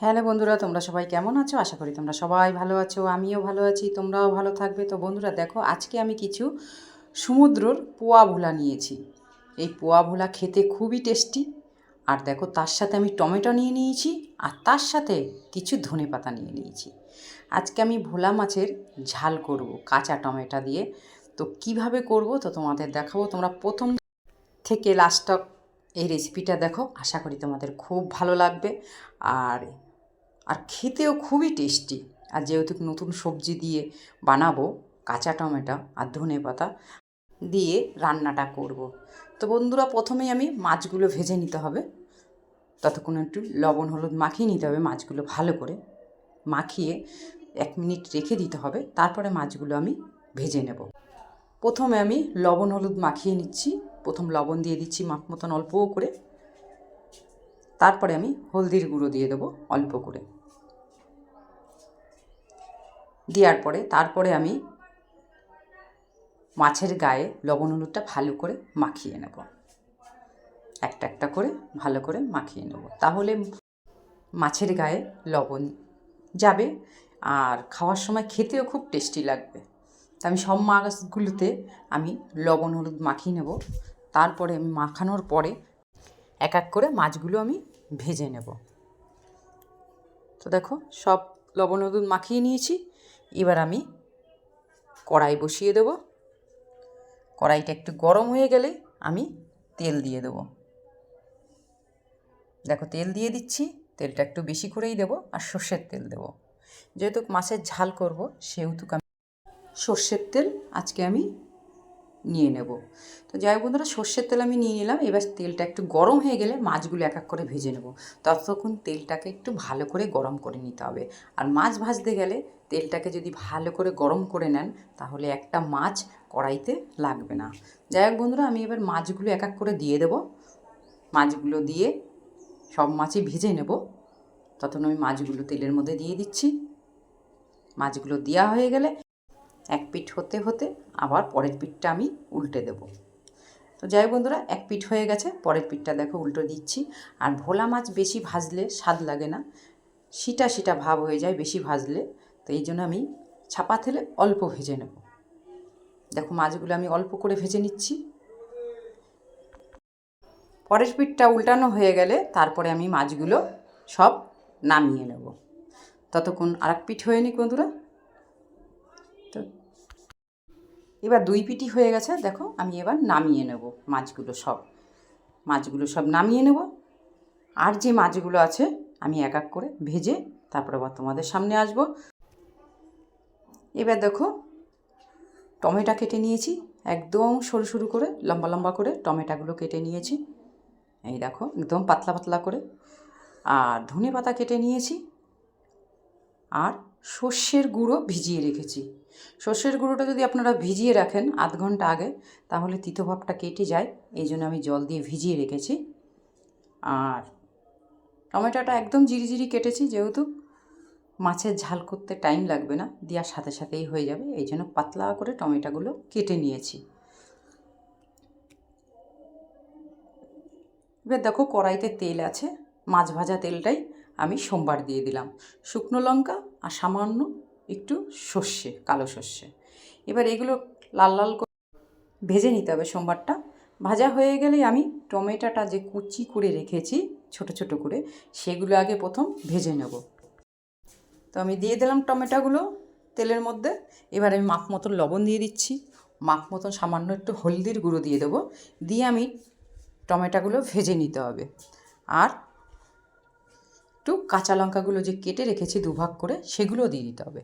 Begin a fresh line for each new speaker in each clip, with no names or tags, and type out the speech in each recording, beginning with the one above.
Hello বন্ধুরা, তোমরা সবাই কেমন আছো? আশা করি তোমরা সবাই ভালো আছো, আমিও ভালো আছি, তোমরাও ভালো থাকবে। তো বন্ধুরা, দেখো, আজকে আমি কিছু সমুদ্রর পোয়া ভোলা নিয়েছি। এই পোয়া ভোলা খেতে খুবই টেস্টি। আর দেখো, তার সাথে আমি টমেটো নিয়ে নিয়েছি, আর তার সাথে কিছু ধনে পাতা নিয়ে নিয়েছি। আজকে আমি ভোলা মাছের ঝাল করব, কাঁচা টমেটো দিয়ে। তো কীভাবে করব, তো তোমাদের দেখাবো। তোমরা প্রথম থেকে লাস্ট এই রেসিপিটা দেখো। আশা করি তোমাদের খুব ভালো লাগবে। আর আর খেতেও খুবই টেস্টি। আর যেহেতু নতুন সবজি দিয়ে বানাবো, কাঁচা টমেটো আর ধনে পাতা দিয়ে রান্নাটা করব। তো বন্ধুরা, প্রথমেই আমি মাছগুলো ভেজে নিতে হবে। ততক্ষণ একটু লবণ, হলুদ মাখিয়ে নিতে হবে মাছগুলো ভালো করে। মাখিয়ে এক মিনিট রেখে দিতে হবে, তারপরে মাছগুলো আমি ভেজে নেব। প্রথমে আমি লবণ, হলুদ মাখিয়ে নিচ্ছি। প্রথম লবণ দিয়ে দিচ্ছি মাপ মতন অল্প করে। তারপরে আমি হলদির গুঁড়ো দিয়ে দেবো অল্প করে। দেওয়ার পরে তারপরে আমি মাছের গায়ে লবণ হলুদটা ভালো করে মাখিয়ে নেব। একটা একটা করে ভালো করে মাখিয়ে নেব। তাহলে মাছের গায়ে লবণ যাবে আর খাওয়ার সময় খেতেও খুব টেস্টি লাগবে। তা আমি সব মাছগুলোতে আমি লবণ হলুদ মাখিয়ে নেব। তারপরে মাখানোর পরে এক এক করে মাছগুলো আমি ভেজে নেব। তো দেখো, সব লবণ হলুদ মাখিয়ে নিয়েছি। এবার আমি কড়াই বসিয়ে দেব। কড়াইটা একটু গরম হয়ে গেলে আমি তেল দিয়ে দেব। দেখো, তেল দিয়ে দিচ্ছি, তেলটা একটু বেশি করেই দেবো আর সর্ষের তেল দেবো। যেহেতু মাছের ঝাল করব, সেহেতু আমি সর্ষের তেল আজকে আমি নিয়ে নেব। তো যাই হোক বন্ধুরা, সর্ষের তেল আমি নিয়ে নিলাম। এবার তেলটা একটু গরম হয়ে গেলে মাছগুলো এক এক করে ভেজে নেব। ততক্ষণ তেলটাকে একটু ভালো করে গরম করে নিতে হবে। আর মাছ ভাজতে গেলে তেলটাকে যদি ভালো করে গরম করে নেন, তাহলে একটা মাছ কড়াইতে লাগবে না। যাই হোক বন্ধুরা, আমি এবার মাছগুলো এক এক করে দিয়ে দেব। মাছগুলো দিয়ে সব মাছই ভেজে নেব। তখন আমি মাছগুলো তেলের মধ্যে দিয়ে দিচ্ছি। মাছগুলো দেওয়া হয়ে গেলে এক পিঠ হতে হতে আবার পরের পিঠটা আমি উল্টে দেব। তো যাই বন্ধুরা, এক পিঠ হয়ে গেছে, পরের পিঠটা দেখো উল্টো দিচ্ছি। আর ভোলা মাছ বেশি ভাজলে স্বাদ লাগে না, সিটা সিটা ভাব হয়ে যায় বেশি ভাজলে। তো এই জন্য আমি ছাপা থেলে অল্প ভেজে নেব। দেখো মাছগুলো আমি অল্প করে ভেজে নিচ্ছি। পরের পিঠটা উল্টানো হয়ে গেলে তারপরে আমি মাছগুলো সব নামিয়ে নেব। ততক্ষণ আর এক পিঠ হয়ে বন্ধুরা তো এবার দুই পিটি হয়ে গেছে, দেখো আমি এবার নামিয়ে নেব মাছগুলো সব। মাছগুলো সব নামিয়ে নেব। আর যে মাছগুলো আছে আমি এক এক করে ভেজে তারপরে আবার তোমাদের সামনে আসব। এবার দেখো টমেটো কেটে নিয়েছি, একদম সরু সরু করে, লম্বা লম্বা করে টমেটোগুলো কেটে নিয়েছি। এই দেখো, একদম পাতলা পাতলা করে। আর ধনে পাতা কেটে নিয়েছি। আর সর্ষের গুঁড়ো ভিজিয়ে রেখেছি। সর্ষের গুঁড়োটা যদি আপনারা ভিজিয়ে রাখেন আধ ঘণ্টা আগে, তাহলে তিতোভাবটা কেটে যায়। এই জন্য আমি জল দিয়ে ভিজিয়ে রেখেছি। আর টমেটোটা একদম জিরি কেটেছি, যেহেতু মাছের ঝাল করতে টাইম লাগবে না, দেওয়ার সাথে সাথেই হয়ে যাবে। এই জন্য পাতলা করে টমেটোগুলো কেটে নিয়েছি। এবার দেখো কড়াইতে তেল আছে, মাছ ভাজা তেলটাই আমি সোমবার দিয়ে দিলাম। শুকনো লঙ্কা আর সামান্য একটু সর্ষে, কালো সর্ষে। এবার এগুলো লাল লাল করে ভেজে নিতে হবে সোমবারটা। ভাজা হয়ে গেলে আমি টমেটোটা যে কুচি করে রেখেছি, ছোট ছোট করে, সেগুলো আগে প্রথম ভেজে নেব। তো আমি দিয়ে দিলাম টমেটোগুলো তেলের মধ্যে। এবার আমি মাপ মতন লবণ দিয়ে দিচ্ছি। মাপ মতন সামান্য একটু হলদির গুঁড়ো দিয়ে দেবো। দিয়ে আমি টমেটোগুলো ভেজে নিতে হবে। আর একটু কাঁচা লঙ্কাগুলো যে কেটে রেখেছি দুভাগ করে, সেগুলো দিয়ে দিতে হবে।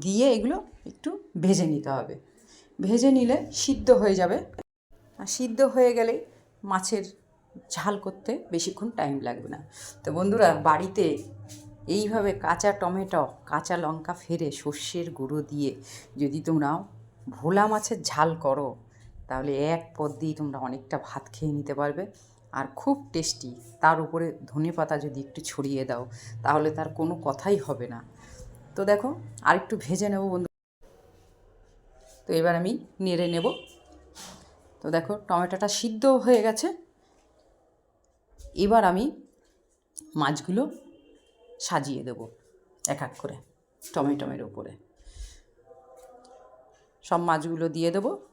দিয়ে এগুলো একটু ভেজে নিতে হবে। ভেজে নিলে সিদ্ধ হয়ে যাবে। আর সিদ্ধ হয়ে গেলে মাছের ঝাল করতে বেশিক্ষণ টাইম লাগবে না। তো বন্ধুরা, বাড়িতে এইভাবে কাঁচা টমেটো, কাঁচা লঙ্কা ফেরে সর্ষের গুঁড়ো দিয়ে যদি তোমরা ভোলা মাছের ঝাল করো, তাহলে এক পদ দিয়ে তোমরা অনেকটা ভাত খেয়ে নিতে পারবে। আর খুব টেস্টি। তার উপরে ধনে পাতা যদি একটু ছড়িয়ে দাও, তাহলে তার কোনো কথাই হবে না। তো দেখো আর একটু ভেজে নেব বন্ধু। তো এবার আমি নেড়ে নেব। তো দেখো, টমেটোটা সিদ্ধ হয়ে গেছে। এবার আমি মাছগুলো সাজিয়ে দেবো এক এক করে টমেটোমের উপরে। সব মাছগুলো দিয়ে দেবো।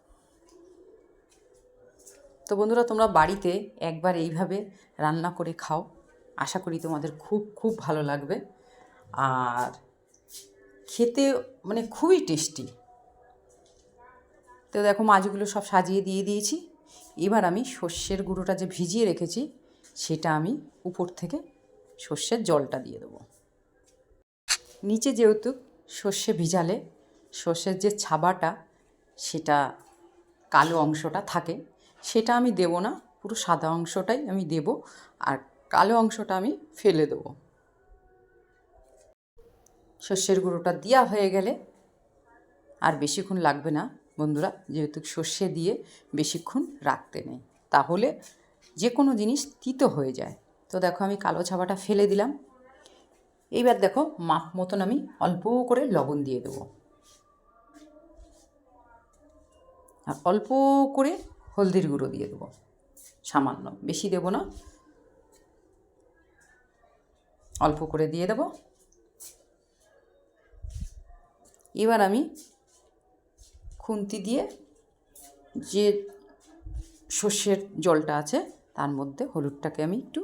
তো বন্ধুরা, তোমরা বাড়িতে একবার এইভাবে রান্না করে খাও। আশা করি তোমাদের খুব খুব ভালো লাগবে। আর খেতে মানে খুবই টেস্টি। তো দেখো, মাছগুলো সব সাজিয়ে দিয়ে দিয়েছি। এবার আমি সর্ষের গুঁড়োটা যে ভিজিয়ে রেখেছি, সেটা আমি উপর থেকে সর্ষের জলটা দিয়ে দেবো। নিচে যেহেতু সর্ষে ভিজালে, সর্ষের যে ছাবাটা, সেটা কালো অংশটা থাকে। সেটা আমি দেব না, পুরো সাদা অংশটাই আমি দেব আর কালো অংশটা আমি ফেলে দেবো। সর্ষের গুঁড়োটা দেওয়া হয়ে গেলে আর বেশিক্ষণ লাগবে না বন্ধুরা, যেহেতু সর্ষে দিয়ে বেশিক্ষণ রাখতে নেই, তাহলে যে কোনো জিনিস তিতো হয়ে যায়। তো দেখো আমি কালো ছাবাটা ফেলে দিলাম। এইবার দেখো মাপ মতন আমি অল্প করে লবণ দিয়ে দেবো। আর অল্প করে হলদির গুঁড়ো দিয়ে দেবো, সামান্য। বেশি দেবো না। অল্প করে দিয়ে দেবো। এবার আমি খুন্তি দিয়ে যে সর্ষের জলটা আছে, তার মধ্যে হলুদটাকে আমি একটু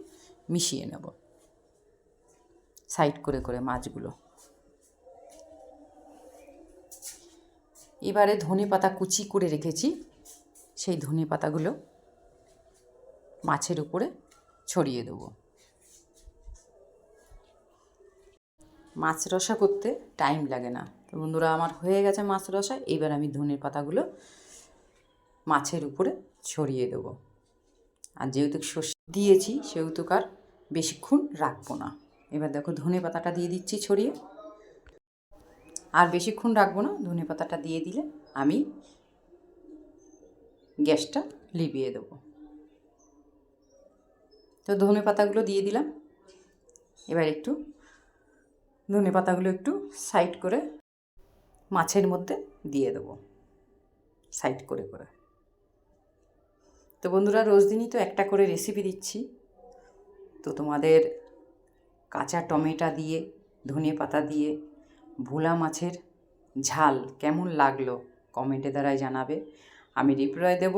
মিশিয়ে নেব, সাইড করে করে মাছগুলো। এবারে ধনে পাতা কুচি করে রেখেছি। সেই ধনে পাতাগুলো মাছের উপরে ছড়িয়ে দেবো। মাছ রসা করতে টাইম লাগে না। তো বন্ধুরা, আমার হয়ে গেছে মাছ রসা, এবার আমি ধনের পাতাগুলো মাছের উপরে ছড়িয়ে দেবো। আর যেহেতু সর্ষে দিয়েছি, সেহেতু আর বেশিক্ষণ রাখব না। এবার দেখো ধনে পাতাটা দিয়ে দিচ্ছি ছড়িয়ে। আর বেশিক্ষণ রাখব না, ধনে পাতাটা দিয়ে দিলে আমি গ্যাসটা লিবিয়ে দেবো। তো ধনে পাতাগুলো দিয়ে দিলাম। এবার একটু ধনে পাতাগুলো একটু সাইড করে মাছের মধ্যে দিয়ে দেবো। সাইড করে করে। তো বন্ধুরা, রোজ দিনই তো একটা করে রেসিপি দিচ্ছি। তো তোমাদের কাঁচা টমেটো দিয়ে, ধনে পাতা দিয়ে, ভোলা মাছের ঝাল কেমন লাগল কমেন্টে দ্বারাই জানাবে। আমি রিপ্লাই দেব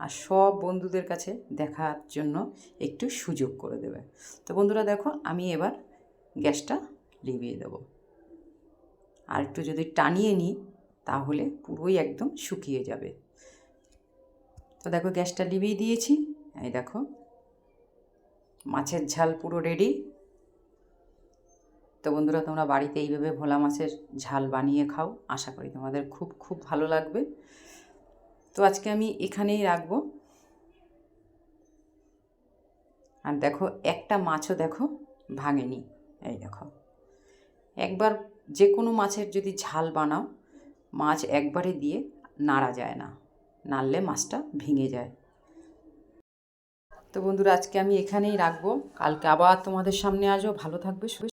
আর সব বন্ধুদের কাছে দেখার জন্য একটু সুযোগ করে দেবে। তো বন্ধুরা দেখো, আমি এবার গ্যাসটা লিভিয়ে দেব। আর একটু যদি টানিয়ে নিই, তাহলে পুরোই একদম শুকিয়ে যাবে। তো দেখো, গ্যাসটা লিভিয়ে দিয়েছি। এই দেখো, মাছের ঝাল পুরো রেডি তো বন্ধুরা, তোমরা বাড়িতে এইভাবে ভোলা মাছের ঝাল বানিয়ে খাও। আশা করি তোমাদের খুব খুব ভালো লাগবে। তো আজকে আমি এখানেই রাখব। আর দেখো, একটা মাছও দেখো ভাঙেনি। এই দেখো, একবার যে কোনো মাছের যদি ঝাল বানাও, মাছ একবারে দিয়ে নাড়া যায় না, নাড়লে মাছটা ভেঙে যায়। তো বন্ধুরা, আজকে আমি এখানেই রাখব। কালকে আবার তোমাদের সামনে আসব। ভালো থাকবে